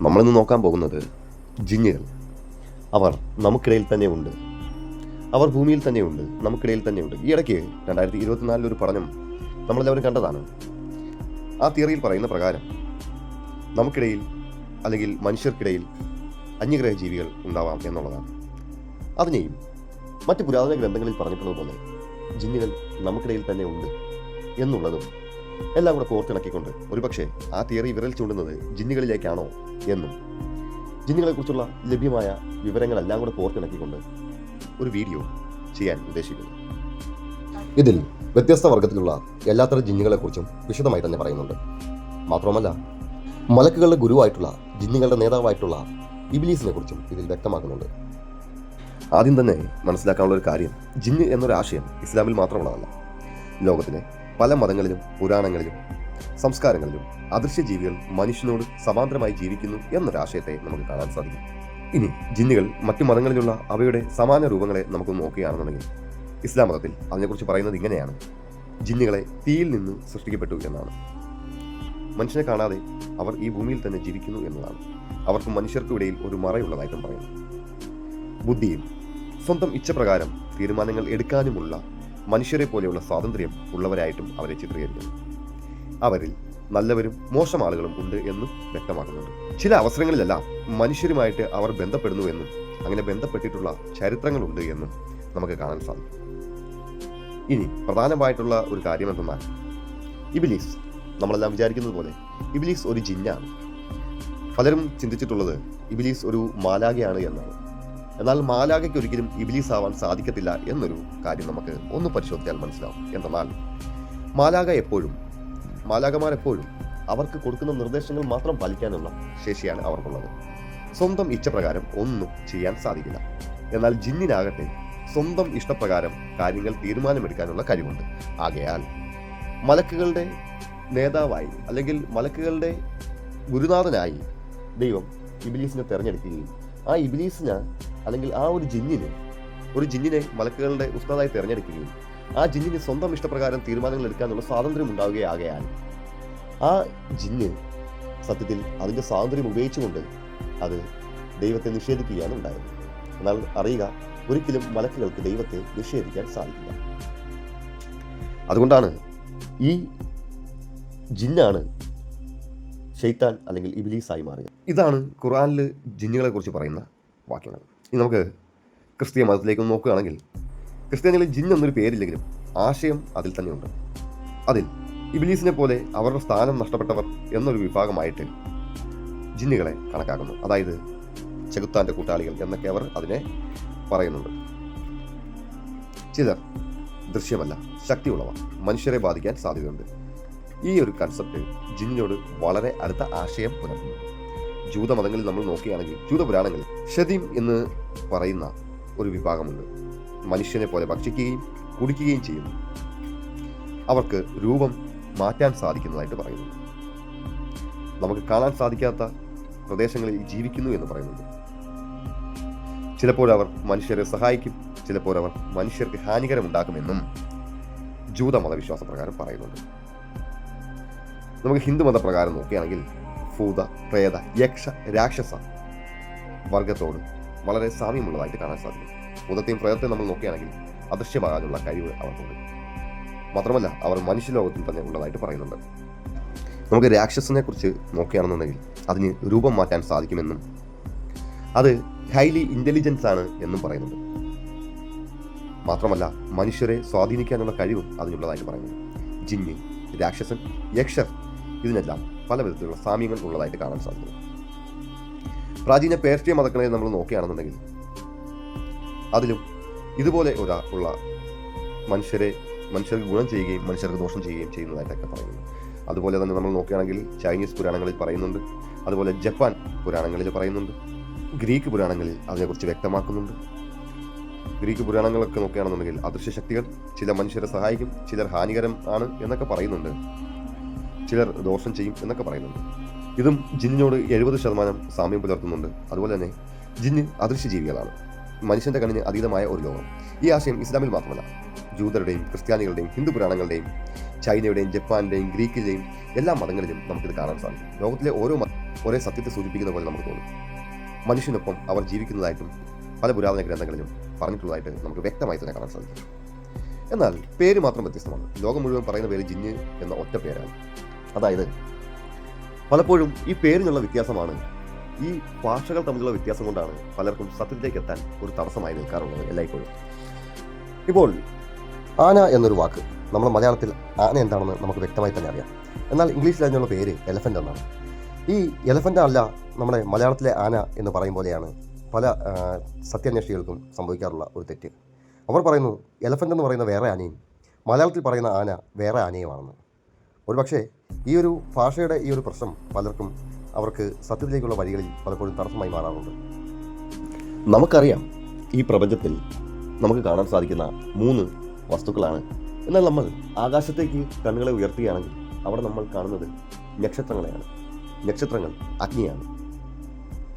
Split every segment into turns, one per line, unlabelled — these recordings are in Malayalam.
നമ്മളിന്ന് നോക്കാൻ പോകുന്നത് ജിന്നുകൾ. അവർ നമുക്കിടയിൽ തന്നെ ഉണ്ട്. അവർ ഭൂമിയിൽ തന്നെയുണ്ട് നമുക്കിടയിൽ തന്നെയുണ്ട് ഈ ഇടയ്ക്ക് രണ്ടായിരത്തി ഇരുപത്തിനാലിൽ ഒരു പഠനം നമ്മളെല്ലാവരും കണ്ടതാണ്. ആ തിയറിയിൽ പറയുന്ന പ്രകാരം നമുക്കിടയിൽ അല്ലെങ്കിൽ മനുഷ്യർക്കിടയിൽ അന്യഗ്രഹ ജീവികൾ ഉണ്ടാവാം എന്നുള്ളതാണ്. അതിനെയും മറ്റ് പുരാതന ഗ്രന്ഥങ്ങളിൽ പറഞ്ഞിട്ടുള്ളതുപോലെ ജിന്നുകൾ നമുക്കിടയിൽ തന്നെ ഉണ്ട് എന്നുള്ളതും എല്ലാം കൂടെ കോർത്തിണക്കിക്കൊണ്ട് ഒരുപക്ഷെ ആ തിയറി വിരൽ ചൂണ്ടുന്നത് ജിന്നുകളിലേക്കാണോ എന്നും ജിന്നുകളെക്കുറിച്ചുള്ള ലഭ്യമായ വിവരങ്ങളെല്ലാം കൂടെ കോർത്തിണക്കിക്കൊണ്ട് ഒരു വീഡിയോ ചെയ്യാൻ ഉദ്ദേശിക്കുന്നു. ഇതിൽ വ്യത്യസ്ത വർഗത്തിലുള്ള എല്ലാത്തരം ജിന്നുകളെക്കുറിച്ചും വിശദമായി തന്നെ പറയുന്നുണ്ട്. മാത്രമല്ല മലക്കുകളുടെ ഗുരുവായിട്ടുള്ള ജിന്നുകളുടെ നേതാവായിട്ടുള്ള ഇബിലീസിനെ കുറിച്ചും ഇതിൽ വ്യക്തമാക്കുന്നുണ്ട്. ആദ്യം തന്നെ മനസ്സിലാക്കാനുള്ള ഒരു കാര്യം ജിന്ന് എന്നൊരു ആശയം ഇസ്ലാമിൽ മാത്രമുള്ളതല്ല. ലോകത്തിലെ പല മതങ്ങളിലും പുരാണങ്ങളിലും സംസ്കാരങ്ങളിലും അദൃശ്യ ജീവികൾ മനുഷ്യനോട് സമാന്തരമായി ജീവിക്കുന്നു എന്നൊരാശയത്തെ നമുക്ക് കാണാൻ സാധിക്കും. ഇനി ജിന്നുകൾ മറ്റു മതങ്ങളിലുള്ള അവയുടെ സമാന രൂപങ്ങളെ നമുക്ക് നോക്കുകയാണെന്നുണ്ടെങ്കിൽ ഇസ്ലാം മതത്തിൽ അതിനെക്കുറിച്ച് പറയുന്നത് ഇങ്ങനെയാണ്. ജിന്നുകളെ തീയിൽ നിന്ന് സൃഷ്ടിക്കപ്പെട്ടു എന്നാണ്. മനുഷ്യനെ കാണാതെ അവർ ഈ ഭൂമിയിൽ തന്നെ ജീവിക്കുന്നു എന്നതാണ്. അവർക്ക് മനുഷ്യർക്കിടയിൽ ഒരു മറയുള്ളതായിട്ടും പറയുന്നു. ബുദ്ധിയും സ്വന്തം ഇച്ഛപ്രകാരം തീരുമാനങ്ങൾ എടുക്കാനുമുള്ള മനുഷ്യരെ പോലെയുള്ള സ്വാതന്ത്ര്യം ഉള്ളവരായിട്ടും അവരെ ചിത്രീകരിക്കുന്നു. അവരിൽ നല്ലവരും മോശം ആളുകളും ഉണ്ട് എന്നും വ്യക്തമാക്കുന്നുണ്ട്. ചില അവസരങ്ങളിലെല്ലാം മനുഷ്യരുമായിട്ട് അവർ ബന്ധപ്പെടുന്നു എന്നും അങ്ങനെ ബന്ധപ്പെട്ടിട്ടുള്ള ചരിത്രങ്ങളുണ്ട് എന്നും നമുക്ക് കാണാൻ സാധിക്കും. ഇനി പ്രധാനമായിട്ടുള്ള ഒരു കാര്യം എന്തെന്നാൽ ഇബിലീസ് നമ്മളെല്ലാം വിചാരിക്കുന്നത് പോലെ ഇബിലീസ് ഒരു ജിന്നാണ്. പലരും ചിന്തിച്ചിട്ടുള്ളത് ഇബിലീസ് ഒരു മാലാകയാണ് എന്നാണ്. എന്നാൽ മാലാകയ്ക്ക് ഒരിക്കലും ഇബിലീസ് ആവാൻ സാധിക്കത്തില്ല എന്നൊരു കാര്യം നമുക്ക് ഒന്ന് പരിശോധിച്ചാൽ മനസ്സിലാവും. എന്തെന്നാൽ മാലാക എപ്പോഴും മാലാകമാരെപ്പോഴും അവർക്ക് കൊടുക്കുന്ന നിർദ്ദേശങ്ങൾ മാത്രം പാലിക്കാനുള്ള ശേഷിയാണ് അവർക്കുള്ളത്. സ്വന്തം ഇച്ഛപ്രകാരം ഒന്നും ചെയ്യാൻ സാധിക്കില്ല. എന്നാൽ ജിന്നിനാകട്ടെ സ്വന്തം ഇഷ്ടപ്രകാരം കാര്യങ്ങൾ തീരുമാനമെടുക്കാനുള്ള കഴിവുണ്ട്. ആകയാൽ മലക്കുകളുടെ നേതാവായി അല്ലെങ്കിൽ മലക്കുകളുടെ ഗുരുനാഥനായി ദൈവം ഇബിലീസിനെ തെരഞ്ഞെടുക്കുകയും ആ ഇബിലീസിന് അല്ലെങ്കിൽ ആ ഒരു ജിന്നിന് ഒരു ജിന്നിനെ മലക്കുകളുടെ ഉസ്താദായി തിരഞ്ഞെടുക്കുകയും ആ ജിന്നിന് സ്വന്തം ഇഷ്ടപ്രകാരം തീരുമാനങ്ങൾ എടുക്കാനുള്ള സ്വാതന്ത്ര്യം ഉണ്ടാവുകയാകയാൽ ആ ജിന്ന് സത്യത്തിൽ അതിന്റെ സ്വാതന്ത്ര്യം ഉപയോഗിച്ചുകൊണ്ട് അത് ദൈവത്തെ നിഷേധിക്കുകയാണ് ഉണ്ടായത്. എന്നാൽ അറിയുക ഒരിക്കലും മലക്കുകൾക്ക് ദൈവത്തെ നിഷേധിക്കാൻ സാധിക്കില്ല. അതുകൊണ്ടാണ് ഈ ജിന്നാണ് ഷെയ്ത്താൻ അല്ലെങ്കിൽ ഇബിലീസായി മാറുക. ഇതാണ് ഖുറാനിൽ ജിന്നുകളെ കുറിച്ച് പറയുന്ന വാക്യങ്ങൾ. ഇനി നമുക്ക് ക്രിസ്തീയ മതത്തിലേക്ക് നോക്കുകയാണെങ്കിൽ ക്രിസ്ത്യാനികളിൽ ജിന്ന് എന്നൊരു പേരില്ലെങ്കിലും ആശയം അതിൽ തന്നെയുണ്ട്. അതിൽ ഇബിലീസിനെ പോലെ അവരുടെ സ്ഥാനം നഷ്ടപ്പെട്ടവർ എന്നൊരു വിഭാഗമായിട്ട് ജിന്നുകളെ കണക്കാക്കുന്നു. അതായത് ചെകുത്താന്റെ കൂട്ടാളികൾ എന്നൊക്കെ അവർ അതിനെ പറയുന്നുണ്ട്. ചിലർ ദൃശ്യമല്ല ശക്തിയുള്ളവ മനുഷ്യരെ ബാധിക്കാൻ സാധ്യതയുണ്ട്. ഈ ഒരു കൺസെപ്റ്റ് ജിന്നിനോട് വളരെ അടുത്ത ആശയം പുലർത്തുന്നു. ജൂതമതങ്ങളിൽ നമ്മൾ നോക്കുകയാണെങ്കിൽ ജൂതപുരാണങ്ങളിൽ ഷദീം എന്ന് പറയുന്ന ഒരു വിഭാഗമുണ്ട്. മനുഷ്യനെ പോലെ ഭക്ഷിക്കുകയും കുടിക്കുകയും ചെയ്യുന്നു. അവർക്ക് രൂപം മാറ്റാൻ സാധിക്കുന്നതായിട്ട് പറയുന്നു. നമുക്ക് കാണാൻ സാധിക്കാത്ത പ്രദേശങ്ങളിൽ ജീവിക്കുന്നു എന്ന് പറയുന്നുണ്ട്. ചിലപ്പോൾ അവർ മനുഷ്യരെ സഹായിക്കും ചിലപ്പോൾ അവർ മനുഷ്യർക്ക് ഹാനികരമുണ്ടാക്കുമെന്നും ജൂതമത വിശ്വാസപ്രകാരം പറയുന്നുണ്ട്. നമുക്ക് ഹിന്ദു മതപ്രകാരം നോക്കുകയാണെങ്കിൽ ഭൂത പ്രേത യക്ഷ രാക്ഷസ വർഗത്തോട് വളരെ സാമ്യമുള്ളതായിട്ട് കാണാൻ സാധിക്കും. ഭൂതത്തെയും പ്രേതത്തെയും നമ്മൾ നോക്കുകയാണെങ്കിൽ അദൃശ്യമാകാനുള്ള കഴിവ് അവർക്കുണ്ട്. മാത്രമല്ല അവർ മനുഷ്യലോകത്തിൽ തന്നെ ഉള്ളതായിട്ട് പറയുന്നുണ്ട്. നമുക്ക് രാക്ഷസനെ കുറിച്ച് നോക്കുകയാണെന്നുണ്ടെങ്കിൽ അതിന് രൂപം മാറ്റാൻ സാധിക്കുമെന്നും അത് ഹൈലി ഇന്റലിജൻസ് ആണ് എന്നും പറയുന്നുണ്ട്. മാത്രമല്ല മനുഷ്യരെ സ്വാധീനിക്കാനുള്ള കഴിവും അതിനുള്ളതായിട്ട് പറയുന്നു ജിന്നി രാക്ഷസൻ യക്ഷർ ഇതിനെല്ലാം പല വിധത്തിലുള്ള സാമ്യങ്ങൾ ഉള്ളതായിട്ട് കാണാൻ സാധിക്കുന്നു. പ്രാചീന പേർഷ്യ മതങ്ങളെ നമ്മൾ നോക്കുകയാണെന്നുണ്ടെങ്കിൽ അതിലും ഇതുപോലെ ഒരാ ഉള്ള മനുഷ്യരെ മനുഷ്യർക്ക് ഗുണം ചെയ്യുകയും മനുഷ്യർക്ക് ദോഷം ചെയ്യുകയും ചെയ്യുന്നതായിട്ടൊക്കെ പറയുന്നു. അതുപോലെ തന്നെ നമ്മൾ നോക്കുകയാണെങ്കിൽ ചൈനീസ് പുരാണങ്ങളിൽ പറയുന്നുണ്ട്. അതുപോലെ ജപ്പാൻ പുരാണങ്ങളിൽ പറയുന്നുണ്ട്. ഗ്രീക്ക് പുരാണങ്ങളിൽ അതിനെക്കുറിച്ച് വ്യക്തമാക്കുന്നുണ്ട്. ഗ്രീക്ക് പുരാണങ്ങളൊക്കെ നോക്കുകയാണെന്നുണ്ടെങ്കിൽ അദൃശ്യ ശക്തികൾ ചില മനുഷ്യരെ സഹായിക്കും ചിലർ ഹാനികരം ആണ് എന്നൊക്കെ പറയുന്നുണ്ട്. ചിലർ ദോഷം ചെയ്യും എന്നൊക്കെ പറയുന്നുണ്ട്. ഇതും ജിന്നിനോട് എഴുപത് ശതമാനം സാമ്യം പുലർത്തുന്നുണ്ട്. അതുപോലെ തന്നെ ജിന്ന് അദൃശ്യ ജീവികളാണ് മനുഷ്യന്റെ കണ്ണിന് അതീതമായ ഒരു ലോകം. ഈ ആശയം ഇസ്ലാമിൽ മാത്രമല്ല ജൂതരുടെയും ക്രിസ്ത്യാനികളുടെയും ഹിന്ദു പുരാണങ്ങളുടെയും ചൈനയുടെയും ജപ്പാന്റെയും ഗ്രീക്കിന്റെയും എല്ലാ മതങ്ങളിലും നമുക്കിത് കാണാൻ സാധിക്കും. ലോകത്തിലെ ഓരോ ഒരേ സത്യത്തെ സൂചിപ്പിക്കുന്ന പോലെ നമുക്ക് തോന്നും. മനുഷ്യനൊപ്പം അവർ ജീവിക്കുന്നതായിട്ടും പല പുരാതന ഗ്രന്ഥങ്ങളിലും പറഞ്ഞിട്ടുള്ളതായിട്ട് നമുക്ക് വ്യക്തമായി തന്നെ കാണാൻ സാധിക്കും. എന്നാൽ പേര് മാത്രം വ്യത്യസ്തമാണ്. ലോകം മുഴുവൻ പറയുന്ന പേര് ജിന്ന് എന്ന ഒറ്റ പേരാണ്. അതായത് പലപ്പോഴും ഈ പേരിനുള്ള വ്യത്യാസമാണ് ഈ ഭാഷകൾ തമ്മിലുള്ള വ്യത്യാസം കൊണ്ടാണ് പലർക്കും സത്യത്തിലേക്ക് എത്താൻ ഒരു തടസ്സമായി നിൽക്കാറുള്ളത് എല്ലായ്പ്പോഴും. ഇപ്പോൾ ആന എന്നൊരു വാക്ക് നമ്മുടെ മലയാളത്തിൽ ആന എന്താണെന്ന് നമുക്ക് വ്യക്തമായി തന്നെ അറിയാം. എന്നാൽ ഇംഗ്ലീഷിൽ അതിനുള്ള പേര് എലഫന്റ് എന്നാണ്. ഈ എലഫന്റ് അല്ല നമ്മുടെ മലയാളത്തിലെ ആന എന്ന് പറയും പോലെയാണ് പല സത്യാന്വേഷികൾക്കും സംഭവിക്കാറുള്ള ഒരു തെറ്റ്. അവർ പറയുന്നു എലഫന്റ് എന്ന് പറയുന്ന വേറെ ആനയും മലയാളത്തിൽ പറയുന്ന ആന വേറെ ആനയുമാണെന്ന്. ഒരുപക്ഷേ ഈ ഒരു ഭാഷയുടെ ഈ ഒരു പ്രശ്നം പലർക്കും അവർക്ക് സത്യത്തിലേക്കുള്ള വഴികളിൽ പലപ്പോഴും തടസ്സമായി മാറാറുണ്ട്. നമുക്കറിയാം ഈ പ്രപഞ്ചത്തിൽ നമുക്ക് കാണാൻ സാധിക്കുന്ന മൂന്ന് വസ്തുക്കളാണ്. എന്നാൽ നമ്മൾ ആകാശത്തേക്ക് കണ്ണുകളെ ഉയർത്തുകയാണെങ്കിൽ അവിടെ നമ്മൾ കാണുന്നത് നക്ഷത്രങ്ങളെയാണ്. നക്ഷത്രങ്ങൾ അഗ്നിയാണ്.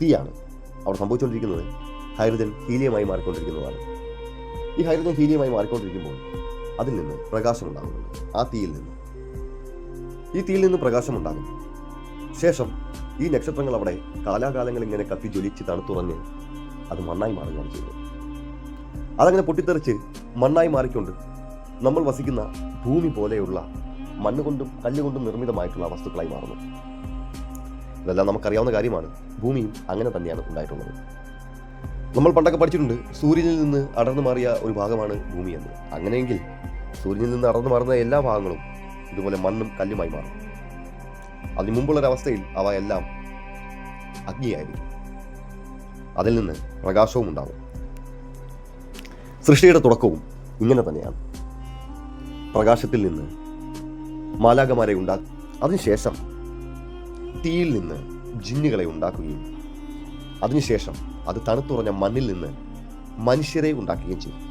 തീയാണ് അവിടെ സംഭവിച്ചുകൊണ്ടിരിക്കുന്നത്. ഹൈഡ്രജൻ ഹീലിയമായി മാറിക്കൊണ്ടിരിക്കുന്നതാണ്. ഈ ഹൈഡ്രജൻ ഹീലിയമായി മാറിക്കൊണ്ടിരിക്കുമ്പോൾ അതിൽ നിന്ന് പ്രകാശം ഉണ്ടാകുന്നുണ്ട്. ആ തീയിൽ നിന്ന് ഈ തീയിൽ നിന്ന് പ്രകാശമുണ്ടാകും. ശേഷം ഈ നക്ഷത്രങ്ങൾ അവിടെ കാലാകാലങ്ങൾ ഇങ്ങനെ കത്തി ജ്വലിച്ച് തണുത്തുറഞ്ഞ് അത് മണ്ണായി മാറുകയാണ് ചെയ്യുന്നത്. അതങ്ങനെ പൊട്ടിത്തെറിച്ച് മണ്ണായി മാറിക്കൊണ്ട് നമ്മൾ വസിക്കുന്ന ഭൂമി പോലെയുള്ള മണ്ണുകൊണ്ടും കല്ലുകൊണ്ടും നിർമ്മിതമായിട്ടുള്ള വസ്തുക്കളായി മാറുന്നു. ഇതെല്ലാം നമുക്കറിയാവുന്ന കാര്യമാണ്. ഭൂമിയും അങ്ങനെ തന്നെയാണ് ഉണ്ടായിട്ടുള്ളത്. നമ്മൾ പണ്ടൊക്കെ പഠിച്ചിട്ടുണ്ട് സൂര്യനിൽ നിന്ന് അടർന്നു മാറിയ ഒരു ഭാഗമാണ് ഭൂമി എന്ന്. അങ്ങനെയെങ്കിൽ സൂര്യനിൽ നിന്ന് അടർന്നു മാറുന്ന എല്ലാ ഭാഗങ്ങളും ഇതുപോലെ മണ്ണും കല്ലുമായി മാറും. അതിനു മുമ്പുള്ളൊരവസ്ഥയിൽ അവ എല്ലാം അഗ്നിയായിരിക്കും. അതിൽ നിന്ന് പ്രകാശവും ഉണ്ടാവും സൃഷ്ടിയുടെ തുടക്കവും ഇങ്ങനെ തന്നെയാണ്. പ്രകാശത്തിൽ നിന്ന് മാലാകമാരെ ഉണ്ടാ അതിനുശേഷം തീയിൽ നിന്ന് ജിന്നുകളെ ഉണ്ടാക്കുകയും അതിനുശേഷം അത് തണുത്തുറഞ്ഞ മണ്ണിൽ നിന്ന് മനുഷ്യരെ ഉണ്ടാക്കുകയും ചെയ്യും.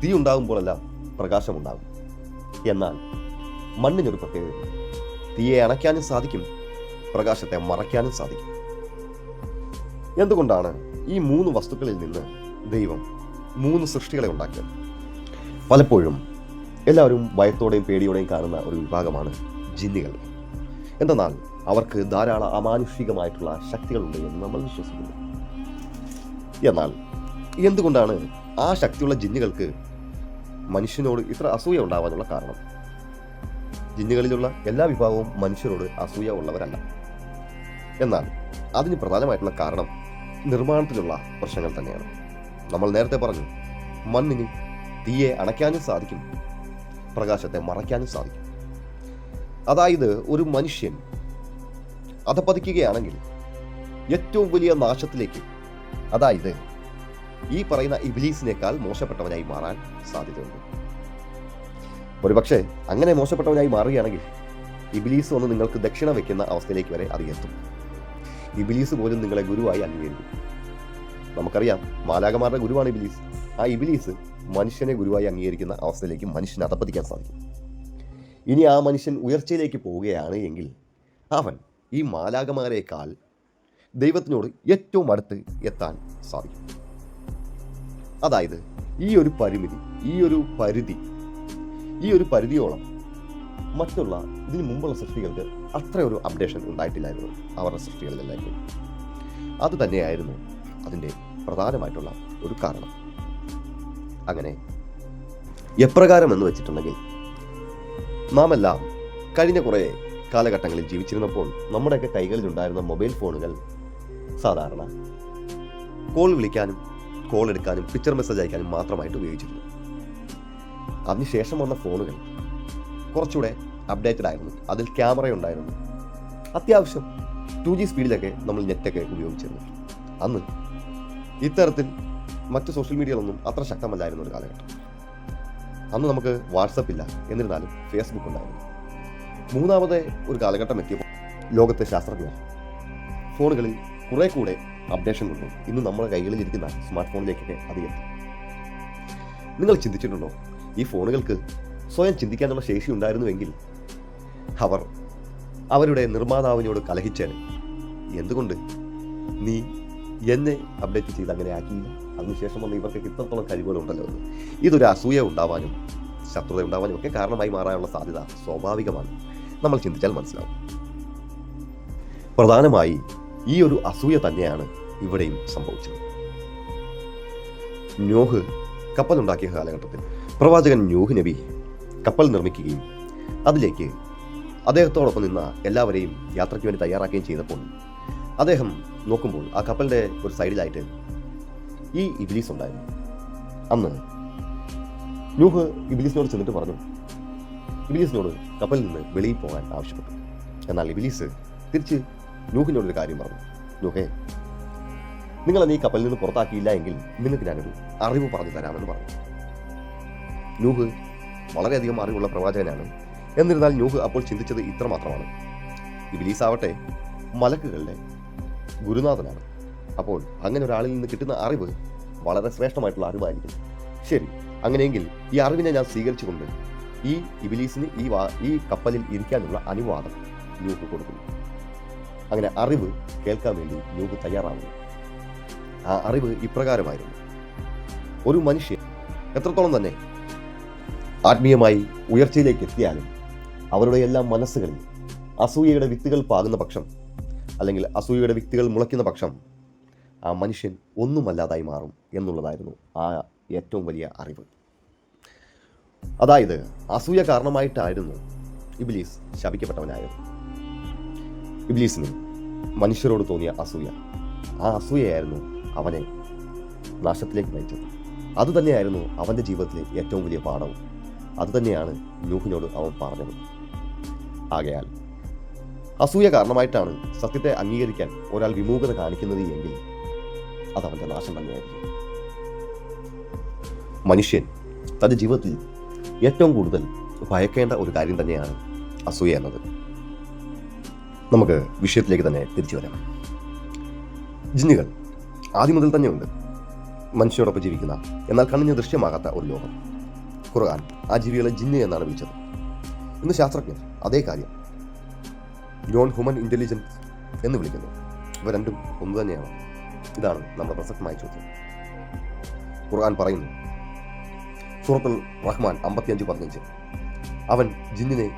തീ ഉണ്ടാകുമ്പോഴെല്ലാം പ്രകാശമുണ്ടാകും. എന്നാൽ മണ്ണിനൊരു പ്രത്യേകതയുണ്ട് തീയെ അണയ്ക്കാനും സാധിക്കും പ്രകാശത്തെ മറയ്ക്കാനും സാധിക്കും. എന്തുകൊണ്ടാണ് ഈ മൂന്ന് വസ്തുക്കളിൽ നിന്ന് ദൈവം മൂന്ന് സൃഷ്ടികളെ ഉണ്ടാക്കിയത്? പലപ്പോഴും എല്ലാവരും ഭയത്തോടെയും പേടിയോടെയും കാണുന്ന ഒരു വിഭാഗമാണ് ജിന്നുകൾ. എന്തെന്നാൽ അവർക്ക് ധാരാളം അമാനുഷികമായിട്ടുള്ള ശക്തികളുണ്ട് എന്ന് നമ്മൾ വിശ്വസിക്കുന്നു. എന്നാൽ എന്തുകൊണ്ടാണ് ആ ശക്തിയുള്ള ജിന്നുകൾക്ക് മനുഷ്യനോട് ഇത്ര അസൂയ ഉണ്ടാവാനുള്ള കാരണം? ജിന്നുകളിലുള്ള എല്ലാ വിഭാഗവും മനുഷ്യരോട് അസൂയ ഉള്ളവരല്ല. എന്നാൽ അതിന് പ്രധാനമായിട്ടുള്ള കാരണം നിർമ്മാണത്തിലുള്ള പ്രശ്നങ്ങൾ തന്നെയാണ്. നമ്മൾ നേരത്തെ പറഞ്ഞു മണ്ണിന് തീയെ അണയ്ക്കാനും സാധിക്കും പ്രകാശത്തെ മറയ്ക്കാനും സാധിക്കും. അതായത് ഒരു മനുഷ്യൻ അധപ്പതിക്കുകയാണെങ്കിൽ ഏറ്റവും വലിയ നാശത്തിലേക്ക് അതായത് ഈ പറയുന്ന ഇബിലീസിനേക്കാൾ മോശപ്പെട്ടവനായി മാറാൻ സാധ്യതയുണ്ട്. ഒരുപക്ഷെ അങ്ങനെ മോശപ്പെട്ടവനായി മാറുകയാണെങ്കിൽ ഇബിലീസ് ഒന്ന് നിങ്ങൾക്ക് ദക്ഷിണ വയ്ക്കുന്ന അവസ്ഥയിലേക്ക് വരെ അത് എത്തും ഇബിലീസ് പോലും നിങ്ങളെ ഗുരുവായി അംഗീകരിക്കും. നമുക്കറിയാം മാലാകമാരുടെ ഗുരുവാണ് ഇബിലീസ്. ആ ഇബിലീസ് മനുഷ്യനെ ഗുരുവായി അംഗീകരിക്കുന്ന അവസ്ഥയിലേക്ക് മനുഷ്യനെ അതപ്പതിക്കാൻ സാധിക്കും. ഇനി ആ മനുഷ്യൻ ഉയർച്ചയിലേക്ക് പോവുകയാണ് എങ്കിൽ അവൻ ഈ മാലാകമാരേക്കാൾ ദൈവത്തിനോട് ഏറ്റവും അടുത്ത് എത്താൻ സാധിക്കും. അതായത് ഈ ഒരു പരിമിതി ഈ ഒരു പരിധി ഈ ഒരു പരിധിയോളം മറ്റുള്ള ഇതിനു മുമ്പുള്ള സൃഷ്ടികൾക്ക് അത്ര ഒരു അപ്ഡേഷൻ ഉണ്ടായിട്ടില്ലായിരുന്നു അവരുടെ സൃഷ്ടികളിലെല്ലാം അത് തന്നെയായിരുന്നു അതിന്റെ പ്രധാനമായിട്ടുള്ള ഒരു കാരണം. അങ്ങനെ എപ്രകാരം എന്ന് വെച്ചിട്ടുണ്ടെങ്കിൽ നാം എല്ലാം കഴിഞ്ഞ കുറേ കാലഘട്ടങ്ങളിൽ ജീവിച്ചിരുന്നപ്പോൾ നമ്മുടെയൊക്കെ കൈകളിൽ ഉണ്ടായിരുന്ന മൊബൈൽ ഫോണുകൾ സാധാരണ കോൾ വിളിക്കാനും കോൾ എടുക്കാനും പിക്ചർ മെസ്സേജ് അയക്കാനും മാത്രമായിട്ട് ഉപയോഗിച്ചിരുന്നു. അതിനുശേഷം വന്ന ഫോണുകൾ കുറച്ചുകൂടെ അപ്ഡേറ്റഡ് ആയിരുന്നു. അതിൽ ക്യാമറ ഉണ്ടായിരുന്നു. അത്യാവശ്യം ടു ജി സ്പീഡിലൊക്കെ നമ്മൾ നെറ്റൊക്കെ ഉപയോഗിച്ചിരുന്നു. അന്ന് ഇത്തരത്തിൽ മറ്റ് സോഷ്യൽ മീഡിയകളൊന്നും അത്ര ശക്തമല്ലായിരുന്നു ഒരു കാലഘട്ടം. അന്ന് നമുക്ക് വാട്സപ്പ് ഇല്ല. എന്നിരുന്നാലും ഫേസ്ബുക്ക് ഉണ്ടായിരുന്നു. മൂന്നാമത്തെ ഒരു കാലഘട്ടം എത്തിയപ്പോൾ ലോകത്തെ ശാസ്ത്രജ്ഞർ ഫോണുകളിൽ കുറേ കൂടെ അപ്ഡേഷൻ കൊണ്ടു ഇന്ന് നമ്മുടെ കൈകളിൽ ഇരിക്കുന്ന സ്മാർട്ട് ഫോണിലേക്കൊക്കെ അത് എത്തി. നിങ്ങൾ ചിന്തിച്ചിട്ടുണ്ടോ? ഈ ഫോണുകൾക്ക് സ്വയം ചിന്തിക്കാനുള്ള ശേഷി ഉണ്ടായിരുന്നുവെങ്കിൽ അവർ അവരുടെ നിർമ്മാതാവിനോട് കലഹിച്ചേനെ. എന്തുകൊണ്ട്? നീ എന്നെ അപ്ഡേറ്റ് ചെയ്ത് അങ്ങനെ ആക്കിയില്ല. അതിനുശേഷം വന്ന് ഇവർക്ക് ഇത്രത്തോളം കഴിവുകളുണ്ടല്ലോ എന്ന്. ഇതൊരു അസൂയ ഉണ്ടാവാനും ശത്രുത ഉണ്ടാവാനും ഒക്കെ കാരണമായി മാറാനുള്ള സാധ്യത സ്വാഭാവികമാണ്. നമ്മൾ ചിന്തിച്ചാൽ മനസ്സിലാവും. പ്രധാനമായി ഈ ഒരു അസൂയ തന്നെയാണ് ഇവിടെയും സംഭവിച്ചത്. നോഹ് കപ്പലുണ്ടാക്കിയ കാലഘട്ടത്തിൽ പ്രവാചകൻ ന്യൂഹ് നബി കപ്പൽ നിർമ്മിക്കുകയും അതിലേക്ക് അദ്ദേഹത്തോടൊപ്പം നിന്ന എല്ലാവരെയും യാത്രയ്ക്ക് വേണ്ടി തയ്യാറാക്കുകയും ചെയ്തപ്പോൾ അദ്ദേഹം നോക്കുമ്പോൾ ആ കപ്പലിന്റെ ഒരു സൈഡിലായിട്ട് ഈ ഇബിലീസ് ഉണ്ടായിരുന്നു. അന്ന് ന്യൂഹ് ഇബിലീസിനോട് ചെന്നിട്ട് പറഞ്ഞു ഇബിലീസിനോട് കപ്പലിൽ നിന്ന് വെളിയിൽ പോകാൻ ആവശ്യപ്പെട്ടു. എന്നാൽ ഇബിലീസ് തിരിച്ച് ന്യൂഹിനോടൊരു കാര്യം പറഞ്ഞു നൂഹേ നിങ്ങളെന്നെ ഈ കപ്പലിൽ നിന്ന് പുറത്താക്കിയില്ല എങ്കിൽ നിങ്ങൾക്ക് ഞാനൊരു അറിവ് പറഞ്ഞു തരാമെന്ന് പറഞ്ഞു. നൂഹ് വളരെയധികം അറിവുള്ള പ്രവാചകനാണ്. എന്നിരുന്നാൽ ന്യൂഹ് അപ്പോൾ ചിന്തിച്ചത് ഇത്ര മാത്രമാണ്. ഇബിലീസ് ആവട്ടെ മലക്കുകളുടെ ഗുരുനാഥനാണ്. അപ്പോൾ അങ്ങനെ ഒരാളിൽ നിന്ന് കിട്ടുന്ന അറിവ് വളരെ ശ്രേഷ്ഠമായിട്ടുള്ള അറിവായിരിക്കും. ശരി അങ്ങനെയെങ്കിൽ ഈ അറിവിനെ ഞാൻ സ്വീകരിച്ചുകൊണ്ട് ഈ ഇബിലീസിന് ഈ വാ ഈ കപ്പലിൽ ഇരിക്കാനുള്ള അനുവാദം ന്യൂഹ് കൊടുക്കുന്നു. അങ്ങനെ അറിവ് കേൾക്കാൻ വേണ്ടി ന്യൂഹ് തയ്യാറാവുന്നു. ആ അറിവ് ഇപ്രകാരമായിരുന്നു. ഒരു മനുഷ്യൻ എത്രത്തോളം തന്നെ ആത്മീയമായി ഉയർച്ചയിലേക്ക് എത്തിയാലും അവരുടെ എല്ലാ മനസ്സുകളിൽ അസൂയയുടെ വിത്തുകൾ പാകുന്ന പക്ഷം അല്ലെങ്കിൽ അസൂയയുടെ വിത്തുകൾ മുളയ്ക്കുന്ന പക്ഷം ആ മനുഷ്യൻ ഒന്നുമല്ലാതായി മാറും എന്നുള്ളതായിരുന്നു ആ ഏറ്റവും വലിയ അറിവ്. അതായത് അസൂയ കാരണമായിട്ടായിരുന്നു ഇബ്ലീസ് ശപിക്കപ്പെട്ടവനായത്. ഇബിലീസിന് മനുഷ്യരോട് തോന്നിയ അസൂയ. ആ അസൂയയായിരുന്നു അവനെ നാശത്തിലേക്ക് നയിച്ചത്. അതുതന്നെയായിരുന്നു അവന്റെ ജീവിതത്തിലെ ഏറ്റവും വലിയ പാഠവും. അതുതന്നെയാണ് നൂഹിനോട് അവൻ പറഞ്ഞത്. ആകയാൽ അസൂയ കാരണമായിട്ടാണ് സത്യത്തെ അംഗീകരിക്കാൻ ഒരാൾ വിമൂഖത കാണിക്കുന്നത് എങ്കിൽ അത് അവന്റെ നാശം തന്നെയായിരിക്കും. മനുഷ്യൻ തന്റെ ജീവിതത്തിൽ ഏറ്റവും കൂടുതൽ ഭയക്കേണ്ട ഒരു കാര്യം തന്നെയാണ് അസൂയ എന്നത്. നമുക്ക് വിഷയത്തിലേക്ക് തന്നെ തിരിച്ചു വരാം. ജിന്നുകൾ ആദ്യം മുതൽ തന്നെയുണ്ട് മനുഷ്യരോടൊപ്പം ജീവിക്കുന്ന എന്നാൽ കണ്ണിന് ദൃശ്യമാകാത്ത ഒരു ലോകം. ഖുർആൻ ആ ജീവികളെ ജിന്ന് എന്നാണ് വിളിച്ചത്. ഇന്ന് ശാസ്ത്രജ്ഞർ അതേ കാര്യം. നോൺ ഹ്യൂമൻ ഇന്റലിജൻസ് എന്ന് വിളിക്കുന്നു. ഇവ രണ്ടും ഒന്ന് തന്നെയാണ്. ഇതാണ് നമ്മുടെ പ്രസക്തമായ ചോദ്യം. ഖുർആൻ പറയുന്നു സൂറത്തുൽ റഹ്മാൻ അമ്പത്തിയഞ്ച് പതിനഞ്ച് അവൻ ജിന്നിനെ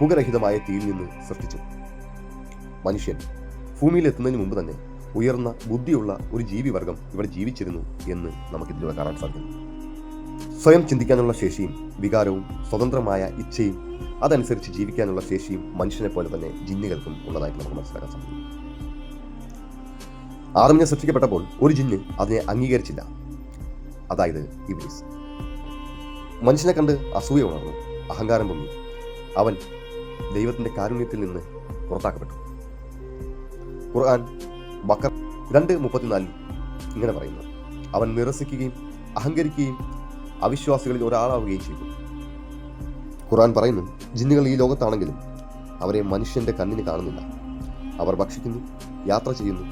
പുകരഹിതമായ തീയിൽ നിന്ന് സൃഷ്ടിച്ചു. മനുഷ്യൻ ഭൂമിയിലെത്തുന്നതിന് മുമ്പ് തന്നെ ഉയർന്ന ബുദ്ധിയുള്ള ഒരു ജീവിവർഗം ഇവിടെ ജീവിച്ചിരുന്നു എന്ന് നമുക്കിതിലൂടെ കാണാൻ സാധിക്കും സ്വയം ചിന്തിക്കാനുള്ള ശേഷിയും വികാരവും സ്വതന്ത്രമായ ഇച്ഛയും അതനുസരിച്ച് ജീവിക്കാനുള്ള ശേഷിയും മനുഷ്യനെ പോലെ തന്നെ ജിന്നുകൾക്കും ഉള്ളതായിട്ട് നമുക്ക് മനസ്സിലാക്കാൻ സാധിക്കും. ആദമിനെ സൃഷ്ടിക്കപ്പെട്ടപ്പോൾ ഒരു ജിന്ന് അതിനെ അംഗീകരിച്ചില്ല. അതായത് ഇബ്ലീസ്. മനുഷ്യനെ കണ്ട് അസൂയ ഉണർന്നു. അഹങ്കാരം പൊങ്ങി. അവൻ ദൈവത്തിന്റെ കാരുണ്യത്തിൽ നിന്ന് പുറത്താക്കപ്പെട്ടു. ഖുർആൻ ബക്കർ രണ്ട് മുപ്പത്തിനാലിൽ ഇങ്ങനെ പറയുന്നു. അവൻ നിരസിക്കുകയും അഹങ്കരിക്കുകയും അവിശ്വാസികളിൽ ഒരാളാവുകയും ചെയ്തു. ഖുറാൻ പറയുന്നു ജിന്നുകൾ ഈ ലോകത്താണെങ്കിലും അവരെ മനുഷ്യന്റെ കണ്ണിന് കാണുന്നില്ല. അവർ ഭക്ഷിക്കുന്നു യാത്ര ചെയ്യുന്നു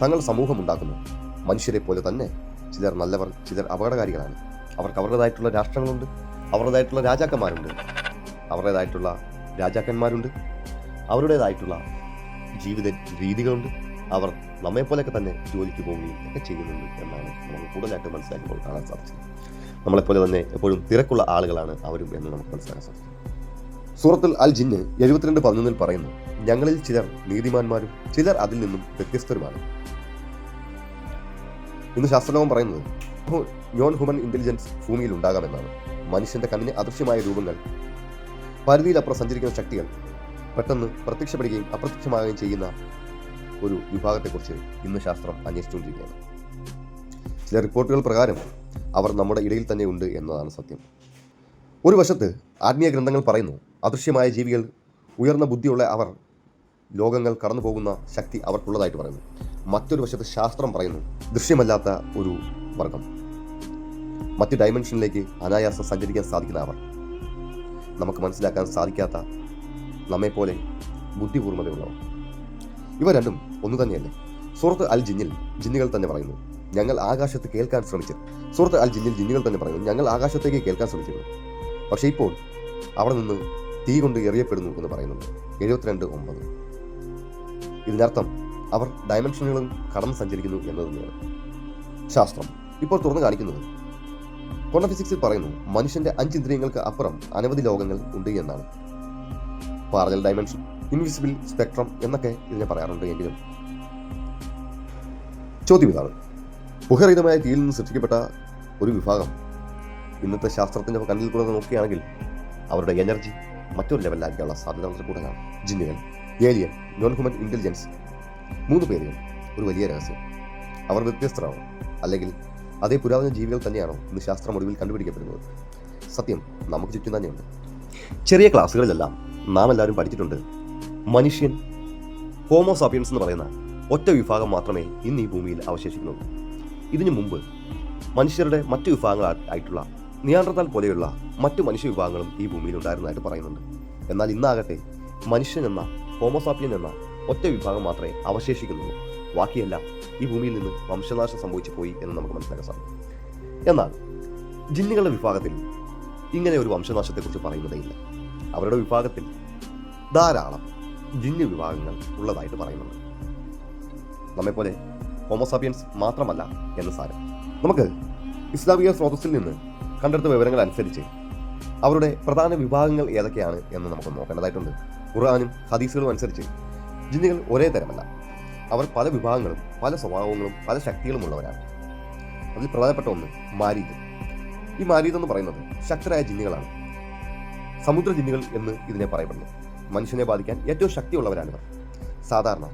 തങ്ങൾ സമൂഹമുണ്ടാക്കുന്നു മനുഷ്യരെ പോലെ തന്നെ ചിലർ നല്ലവർ ചിലർ അപകടകാരികളാണ്. അവർക്ക് അവരുടേതായിട്ടുള്ള രാഷ്ട്രങ്ങളുണ്ട് അവരുടേതായിട്ടുള്ള രാജാക്കന്മാരുണ്ട്. അവരുടേതായിട്ടുള്ള രാജാക്കന്മാരുണ്ട് അവരുടേതായിട്ടുള്ള ജീവിത രീതികളുണ്ട്. അവർ നമ്മെപ്പോലെയൊക്കെ തന്നെ ജോലിക്ക് പോവുകയും ഒക്കെ ചെയ്യുന്നുണ്ട് എന്നാണ് നമുക്ക് കൂടുതലായിട്ട് മനസ്സിലാക്കുമ്പോൾ കാണാൻ സാധിച്ചത്. നമ്മളെപ്പോലെ തന്നെ എപ്പോഴും തിരക്കുള്ള ആളുകളാണ് അവരും എന്ന് നമുക്ക് മനസ്സിലാക്കാൻ സാധിക്കും. സൂറത്തുൽ അൽ ജിന്ന് എഴുപത്തിരണ്ട് പതിനൊന്നിൽ പറയുന്നു ഞങ്ങളിൽ ചിലർ നീതിമാന്മാരും ചിലർ അതിൽ നിന്നും വ്യത്യസ്തരുമാണ്. ഇന്ന് ശാസ്ത്രലോകം പറയുന്നത് നോൺ ഹ്യൂമൻ ഇന്റലിജൻസ് ഭൂമിയിൽ ഉണ്ടാകാമെന്നാണ്. മനുഷ്യന്റെ കണ്ണിന് അദൃശ്യമായ രൂപങ്ങൾ പരിധിയിലപ്പുറം സഞ്ചരിക്കുന്ന ശക്തികൾ പെട്ടെന്ന് പ്രത്യക്ഷപ്പെടുകയും അപ്രത്യക്ഷമാകുകയും ചെയ്യുന്ന ഒരു വിഭാഗത്തെക്കുറിച്ച് ഇന്ന് ശാസ്ത്രം അന്വേഷിച്ചുകൊണ്ടിരിക്കുകയാണ്. ചില റിപ്പോർട്ടുകൾ പ്രകാരം അവർ നമ്മുടെ ഇടയിൽ തന്നെ ഉണ്ട് എന്നതാണ് സത്യം. ഒരു വശത്ത് ആത്മീയ ഗ്രന്ഥങ്ങൾ പറയുന്നു അദൃശ്യമായ ജീവികൾ ഉയർന്ന ബുദ്ധിയുള്ള അവർ ലോകങ്ങൾ കടന്നു പോകുന്ന ശക്തി അവർക്കുള്ളതായിട്ട് പറയുന്നു. മറ്റൊരു വശത്ത് ശാസ്ത്രം പറയുന്നു ദൃശ്യമല്ലാത്ത ഒരു വർഗം. മറ്റ് ഡയമെൻഷനിലേക്ക് അനായാസം സഞ്ചരിക്കാൻ സാധിക്കുന്ന അവർ. നമുക്ക് മനസ്സിലാക്കാൻ സാധിക്കാത്ത നമ്മെപ്പോലെ ബുദ്ധിപൂർമ്മതയുള്ളവർ ഇവ രണ്ടും ഒന്നു തന്നെയല്ലേ സുഹൃത്ത് അൽ ജിന്നിൽ ജിന്നുകൾ തന്നെ പറയുന്നു ഞങ്ങൾ ആകാശത്ത് കേൾക്കാൻ ശ്രമിച്ചത് സുഹൃത്ത് അൽ ജിന്നിൽ ജിന്നുകൾ തന്നെ പറയുന്നു ഞങ്ങൾ ആകാശത്തേക്ക് കേൾക്കാൻ ശ്രമിച്ചിരുന്നു. പക്ഷേ ഇപ്പോൾ അവിടെ നിന്ന് തീ കൊണ്ട് എറിയപ്പെടുന്നു എന്ന് പറയുന്നുണ്ട്. എഴുപത്തിരണ്ട് ഒമ്പത്. ഇതിനർത്ഥം അവർ ഡയമെൻഷനുകളും കടന്ന് സഞ്ചരിക്കുന്നു എന്നത് തന്നെയാണ്. ശാസ്ത്രം ഇപ്പോൾ തുറന്നു കാണിക്കുന്നത് ക്വാണ്ടം ഫിസിക്സിൽ പറയുന്നു മനുഷ്യന്റെ അഞ്ച് ഇന്ദ്രിയങ്ങൾക്ക് അപ്പുറം അനവധി ലോകങ്ങൾ ഉണ്ട് എന്നാണ്. പാർലൽ ഡയമെൻഷൻ ഇൻവിസിബിൾ സ്പെക്ട്രം എന്നൊക്കെ ഇതിനെ പറയാറുണ്ട് എങ്കിലും ചോദ്യം ഇതാണ്. ബുഹരഹിതമായ തീയിൽ നിന്ന് സൃഷ്ടിക്കപ്പെട്ട ഒരു വിഭാഗം ഇന്നത്തെ ശാസ്ത്രത്തിന്റെ കണ്ണിൽ കൂടെ നോക്കുകയാണെങ്കിൽ അവരുടെ എനർജി മറ്റൊരു ലെവലിലാക്കിയുള്ള സാധ്യത വളരെ കൂടുതലാണ്. ജിന്നുകൾ ഏലിയൻ നോൺ ഹ്യൂമൻ ഇന്റലിജൻസ് മൂന്ന് പേരുകൾ ഒരു വലിയ രഹസ്യം. അവർ വ്യത്യസ്തരാണോ? അല്ലെങ്കിൽ അതേ പുരാതന ജീവികൾ തന്നെയാണോ ഇന്ന് ശാസ്ത്രം ഒടുവിൽ കണ്ടുപിടിക്കപ്പെടുന്നത്? സത്യം നമുക്ക് ചുറ്റും തന്നെയുണ്ട്. ചെറിയ ക്ലാസ്സുകളിലെല്ലാം നാം എല്ലാവരും പഠിച്ചിട്ടുണ്ട് മനുഷ്യൻ ഹോമോസാപ്പിയൻസ് എന്ന് പറയുന്ന ഒറ്റ വിഭാഗം മാത്രമേ ഇന്ന് ഈ ഭൂമിയിൽ അവശേഷിക്കുന്നുള്ളൂ. ഇതിനു മുമ്പ് മനുഷ്യരുടെ മറ്റു വിഭാഗങ്ങൾ ആയിട്ടുള്ള നിയാന്ത്രത്താൽ പോലെയുള്ള മറ്റു മനുഷ്യ വിഭാഗങ്ങളും ഈ ഭൂമിയിൽ ഉണ്ടായിരുന്നതായിട്ട് പറയുന്നുണ്ട്. എന്നാൽ ഇന്നാകട്ടെ മനുഷ്യൻ എന്ന ഹോമോസാപ്പിയൻ എന്ന ഒറ്റ വിഭാഗം മാത്രമേ അവശേഷിക്കുന്നുള്ളൂ. ബാക്കിയെല്ലാം ഈ ഭൂമിയിൽ നിന്ന് വംശനാശം സംഭവിച്ചു പോയി എന്ന് നമുക്ക് മനസ്സിലാക്കാൻ സാധിക്കും. എന്നാൽ ജിന്നുകളുടെ വിഭാഗത്തിൽ ഇങ്ങനെ ഒരു വംശനാശത്തെക്കുറിച്ച് പറയുന്നതേയില്ല അവരുടെ വിഭാഗത്തിൽ ധാരാളം ജിന്നു വിഭാഗങ്ങൾ ഉള്ളതായിട്ട് പറയുന്നുണ്ട്. നമ്മെപ്പോലെ ഹോമോസാപ്പിയൻസ് മാത്രമല്ല എന്ന് സാരം. നമുക്ക് ഇസ്ലാമിക സ്രോതസ്സിൽ നിന്ന് കണ്ടെടുത്ത വിവരങ്ങൾ അനുസരിച്ച് അവരുടെ പ്രധാന വിഭാഗങ്ങൾ ഏതൊക്കെയാണ് എന്ന് നമുക്ക് നോക്കേണ്ടതായിട്ടുണ്ട്. ഖുർആാനും ഹദീസുകളും അനുസരിച്ച് ജിന്നുകൾ ഒരേ തരമല്ല. അവർ പല വിഭാഗങ്ങളും പല സ്വഭാവങ്ങളും പല ശക്തികളും ഉള്ളവരാണ്. അതിൽ പ്രധാനപ്പെട്ട ഒന്ന് മാരീദ്. ഈ മാരീദ് എന്ന് പറയുന്നത് ശക്തരായ ജിന്നുകളാണ്. സമുദ്ര ജിന്നുകൾ എന്ന് ഇതിനെ പറയപ്പെടുന്നു. മനുഷ്യനെ ബാധിക്കാൻ ഏറ്റവും ശക്തിയുള്ളവരാണിവർ. സാധാരണ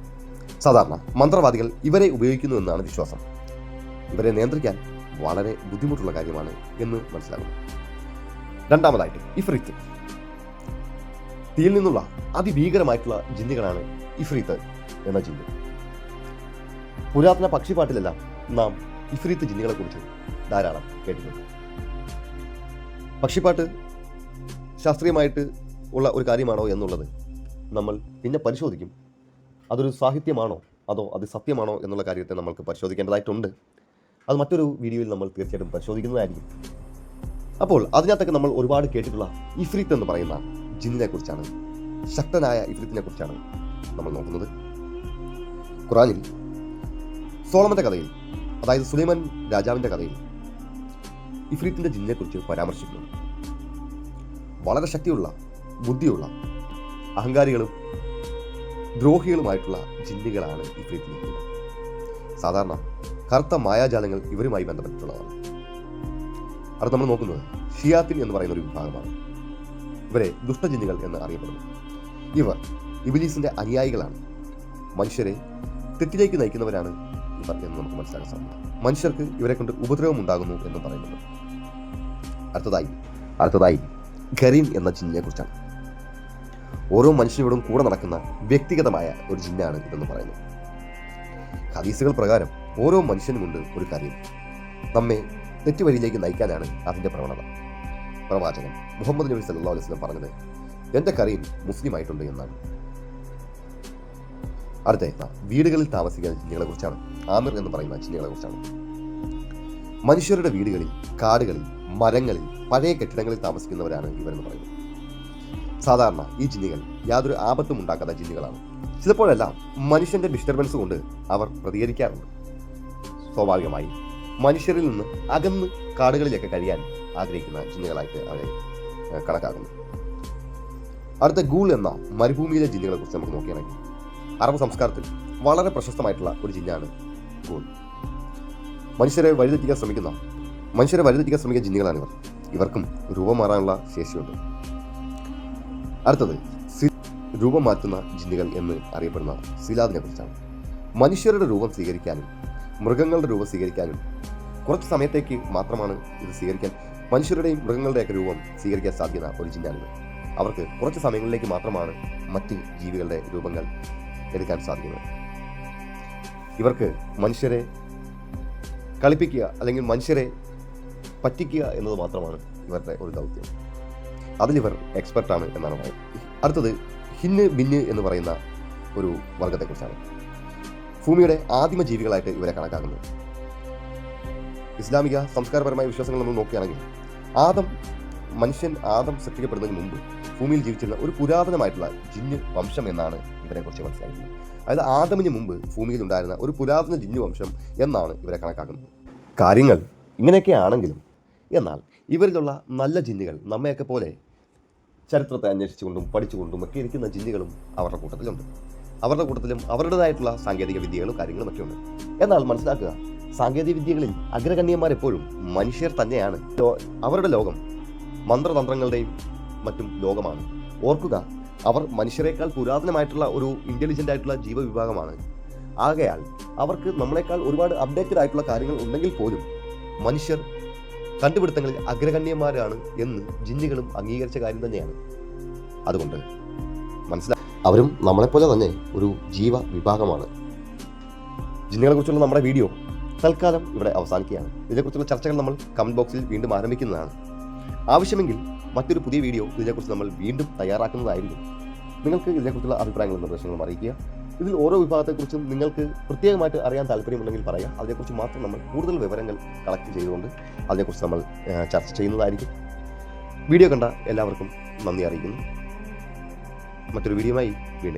സാധാരണ മന്ത്രവാദികൾ ഇവരെ ഉപയോഗിക്കുന്നു എന്നാണ് വിശ്വാസം. ഇവരെ നിയന്ത്രിക്കാൻ വളരെ ബുദ്ധിമുട്ടുള്ള കാര്യമാണ് എന്ന് മനസ്സിലാകുന്നു. രണ്ടാമതായിട്ട് ഇഫ്രീത്ത്. തീയിൽ നിന്നുള്ള അതിഭീകരമായിട്ടുള്ള ജിന്നുകളാണ് ഇഫ്രീത്ത് എന്ന ജിന്ന് പുരാതന പക്ഷിപ്പാട്ടിലെല്ലാം നാം ഇഫ്രീത്ത് ജിന്നുകളെ കുറിച്ച് ധാരാളം കേട്ടിട്ടുണ്ട്. പക്ഷിപ്പാട്ട് ശാസ്ത്രീയമായിട്ട് ഉള്ള ഒരു കാര്യമാണോ എന്നുള്ളത് നമ്മൾ പിന്നെ പരിശോധിക്കും. അതൊരു സാഹിത്യമാണോ? അതോ അത് സത്യമാണോ എന്നുള്ള കാര്യത്തെ നമ്മൾക്ക് പരിശോധിക്കേണ്ടതായിട്ടുണ്ട്. അത് മറ്റൊരു വീഡിയോയിൽ നമ്മൾ തീർച്ചയായിട്ടും പരിശോധിക്കുന്നതായിരിക്കും. അപ്പോൾ അതിനകത്തൊക്കെ നമ്മൾ ഒരുപാട് കേട്ടിട്ടുള്ള ഇഫ്രിത്ത് എന്ന് പറയുന്ന ജിന്നിനെ കുറിച്ചാണ് ശക്തനായ ഇഫ്രിത്തിനെ കുറിച്ചാണ് നമ്മൾ നോക്കുന്നത്. ഖുറാനിൽ സോളമന്റെ കഥയിൽ അതായത് സുലൈമൻ രാജാവിന്റെ കഥയിൽ ഇഫ്രീത്തിന്റെ ജിന്നിനെ കുറിച്ച് പരാമർശിക്കുന്നു. വളരെ ശക്തിയുള്ള ബുദ്ധിയുള്ള അഹങ്കാരികളും ദ്രോഹികളുമായിട്ടുള്ള ജിന്നുകളാണ് നിൽക്കുന്നത്. സാധാരണ കറുത്ത മായാജാലങ്ങൾ ഇവരുമായി ബന്ധപ്പെട്ടിട്ടുള്ളതാണ്. അടുത്ത് നമ്മൾ നോക്കുന്നത് ഷിയാത്തിൻ എന്ന് പറയുന്ന ഒരു വിഭാഗമാണ്. ഇവരെ ദുഷ്ടജിന്നുകൾ എന്ന് അറിയപ്പെടുന്നു. ഇവർ ഇബിലീസിന്റെ അനുയായികളാണ്. മനുഷ്യരെ തെറ്റിലേക്ക് നയിക്കുന്നവരാണ് ഇവർ എന്ന് നമുക്ക് മനസ്സിലാക്കാൻ സാധിക്കും. മനുഷ്യർക്ക് ഇവരെ കൊണ്ട് ഉപദ്രവം ഉണ്ടാകുന്നു എന്ന് പറയുന്നുണ്ട്. അടുത്തതായി അടുത്തതായി ഖരീൻ എന്ന ജിന്നിനെ കുറിച്ചാണ്. ഓരോ മനുഷ്യനോടും കൂടെ നടക്കുന്ന വ്യക്തിഗതമായ ഒരു ജിന്നാണ് ഇതെന്ന് പറയുന്നു. ഹദീസുകൾ പ്രകാരം ഓരോ മനുഷ്യനുമുണ്ട് ഒരു കാര്യം. നമ്മെ തെറ്റുവഴിയിലേക്ക് നയിക്കാനാണ് അതിന്റെ പ്രവണത. പ്രവാചകൻ മുഹമ്മദ് നബി സല്ലല്ലാഹു അലൈഹി വസല്ലം പറഞ്ഞത് എന്റെ കറിയിൽ മുസ്ലിം ആയിട്ടുണ്ട് എന്നാണ്. അടുത്ത വീടുകളിൽ താമസിക്കുന്ന ജിന്നുകളെ കുറിച്ചാണ് ആമിർ എന്ന് പറയുന്ന ജിന്നുകളെ കുറിച്ചാണ് മനുഷ്യരുടെ വീടുകളിൽ കാടുകളിൽ മരങ്ങളിൽ പഴയ കെട്ടിടങ്ങളിൽ താമസിക്കുന്നവരാണ് ഇവരെന്ന് പറയുന്നത് സാധാരണ ഈ ജിന്നുകൾ യാതൊരു ആപത്തും ഉണ്ടാക്കാത്ത ജിന്നുകളാണ് ചിലപ്പോഴെല്ലാം മനുഷ്യന്റെ ഡിസ്റ്റർബൻസ് കൊണ്ട് അവർ പ്രതികരിക്കാറുണ്ട്. സ്വാഭാവികമായി മനുഷ്യരിൽ നിന്ന് അകന്ന് കാടുകളിലൊക്കെ കഴിയാൻ ആഗ്രഹിക്കുന്ന ജിന്നുകളായിട്ട് അവരെ കണക്കാക്കുന്നു. അടുത്ത ഗൂൾ എന്ന മരുഭൂമിയിലെ ജിന്നുകളെ കുറിച്ച് നമുക്ക് നോക്കുകയാണെങ്കിൽ അറബ് സംസ്കാരത്തിൽ വളരെ പ്രശസ്തമായിട്ടുള്ള ഒരു ജിന്നാണ് ഗൂൾ. മനുഷ്യരെ വഴിതെറ്റിക്കാൻ ശ്രമിക്കുന്ന മനുഷ്യരെ വഴിതെറ്റിക്കാൻ ശ്രമിക്കുന്ന ജിന്നുകളാണിവർ ഇവർക്കും രൂപം മാറാനുള്ള ശേഷിയുണ്ട്. അടുത്തത് രൂപം മാറ്റുന്ന ജിന്നുകൾ എന്ന് അറിയപ്പെടുന്ന സിലാദിനെ കുറിച്ചാണ്. മനുഷ്യരുടെ രൂപം സ്വീകരിക്കാനും മൃഗങ്ങളുടെ രൂപം സ്വീകരിക്കാനും കുറച്ച് സമയത്തേക്ക് മാത്രമാണ് ഇത് സ്വീകരിക്കാൻ മനുഷ്യരുടെയും മൃഗങ്ങളുടെയൊക്കെ രൂപം സ്വീകരിക്കാൻ സാധ്യത ഒരു ജിന്നാണിത്. അവർക്ക് കുറച്ച് സമയങ്ങളിലേക്ക് മാത്രമാണ് മറ്റ് ജീവികളുടെ രൂപങ്ങൾ എടുക്കാൻ സാധിക്കുന്നത് ഇവർക്ക് മനുഷ്യരെ കളിപ്പിക്കുക അല്ലെങ്കിൽ മനുഷ്യരെ പറ്റിക്കുക എന്നത് മാത്രമാണ് ഇവരുടെ ഒരു ദൗത്യം. അതിലിവർ എക്സ്പെർട്ടാണ് എന്നാണ് പറയുന്നത്. അടുത്തത് ഹിന്ന് ബിന്ന് എന്ന് പറയുന്ന ഒരു വർഗത്തെക്കുറിച്ചാണ് ഭൂമിയുടെ ആദിമ ജീവികളായിട്ട് ഇവരെ കണക്കാക്കുന്നു ഇസ്ലാമിക സംസ്കാരപരമായ വിശ്വാസങ്ങൾ നമ്മൾ നോക്കുകയാണെങ്കിൽ ആദം മനുഷ്യൻ ആദം സൃഷ്ടിക്കപ്പെടുന്നതിന് മുമ്പ് ഭൂമിയിൽ ജീവിച്ചിരുന്ന ഒരു പുരാതനമായിട്ടുള്ള ജിന്ന് വംശം എന്നാണ് ഇവരെ കുറിച്ച് മനസ്സിലാക്കുന്നത്. അതായത് ആദമിന് മുമ്പ് ഭൂമിയിൽ ഉണ്ടായിരുന്ന ഒരു പുരാതന ജിന്നു വംശം എന്നാണ് ഇവരെ കണക്കാക്കുന്നത്. കാര്യങ്ങൾ ഇങ്ങനെയൊക്കെ ആണെങ്കിലും എന്നാൽ ഇവരിലുള്ള നല്ല ജിന്നുകൾ നമ്മയൊക്കെ പോലെ ചരിത്രത്തെ അന്വേഷിച്ചുകൊണ്ടും പഠിച്ചുകൊണ്ടും ഒക്കെ ഇരിക്കുന്ന ജിന്നുകളും അവരുടെ കൂട്ടത്തിലുണ്ട്. അവരുടെ കൂട്ടത്തിലും അവരുടേതായിട്ടുള്ള സാങ്കേതിക വിദ്യകളും കാര്യങ്ങളും ഒക്കെയുണ്ട് എന്നാൽ മനസ്സിലാക്കുക സാങ്കേതിക വിദ്യകളിൽ അഗ്രഗണ്യന്മാർ എപ്പോഴും മനുഷ്യർ തന്നെയാണ്. അവരുടെ ലോകം മന്ത്രതന്ത്രങ്ങളുടെയും മറ്റും ലോകമാണ്. ഓർക്കുക അവർ മനുഷ്യരെക്കാൾ പുരാതനമായിട്ടുള്ള ഒരു ഇന്റലിജന്റ് ആയിട്ടുള്ള ജീവവിഭാഗമാണ്. ആകയാൽ അവർക്ക് നമ്മളെക്കാൾ ഒരുപാട് അപ്ഡേറ്റഡ് ആയിട്ടുള്ള കാര്യങ്ങൾ ഉണ്ടെങ്കിൽ പോലും മനുഷ്യർ കണ്ടുപിടുത്തങ്ങളിൽ അഗ്രഗണ്യന്മാരാണ് എന്ന് ജിന്നുകളും അംഗീകരിച്ച കാര്യം തന്നെയാണ്. അതുകൊണ്ട് മനസ്സിലാ അവരും നമ്മളെപ്പോലെ തന്നെ ഒരു ജീവ വിഭാഗമാണ്. ജിന്നുകളെ കുറിച്ചുള്ള നമ്മുടെ വീഡിയോ തൽക്കാലം ഇവിടെ അവസാനിക്കുകയാണ്. ഇതിനെക്കുറിച്ചുള്ള ചർച്ചകൾ നമ്മൾ കമന്റ് ബോക്സിൽ വീണ്ടും ആരംഭിക്കുന്നതാണ്. ആവശ്യമെങ്കിൽ മറ്റൊരു പുതിയ വീഡിയോ ഇതിനെക്കുറിച്ച് നമ്മൾ വീണ്ടും തയ്യാറാക്കുന്നതായിരിക്കും. നിങ്ങൾക്ക് ഇതിനെക്കുറിച്ചുള്ള അഭിപ്രായങ്ങളും നിർദ്ദേശങ്ങളും അറിയിക്കുക. ഇതിൽ ഓരോ വിഭാഗത്തെക്കുറിച്ചും നിങ്ങൾക്ക് പ്രത്യേകമായിട്ട് അറിയാൻ താല്പര്യമുണ്ടെങ്കിൽ പറയാം. അതിനെക്കുറിച്ച് മാത്രം നമ്മൾ കൂടുതൽ വിവരങ്ങൾ കളക്ട് ചെയ്തുകൊണ്ട് അതിനെക്കുറിച്ച് നമ്മൾ ചർച്ച ചെയ്യുന്നതായിരിക്കും. വീഡിയോ കണ്ട എല്ലാവർക്കും നന്ദി അറിയിക്കുന്നു. മറ്റൊരു വീഡിയോയുമായി വീണ്ടും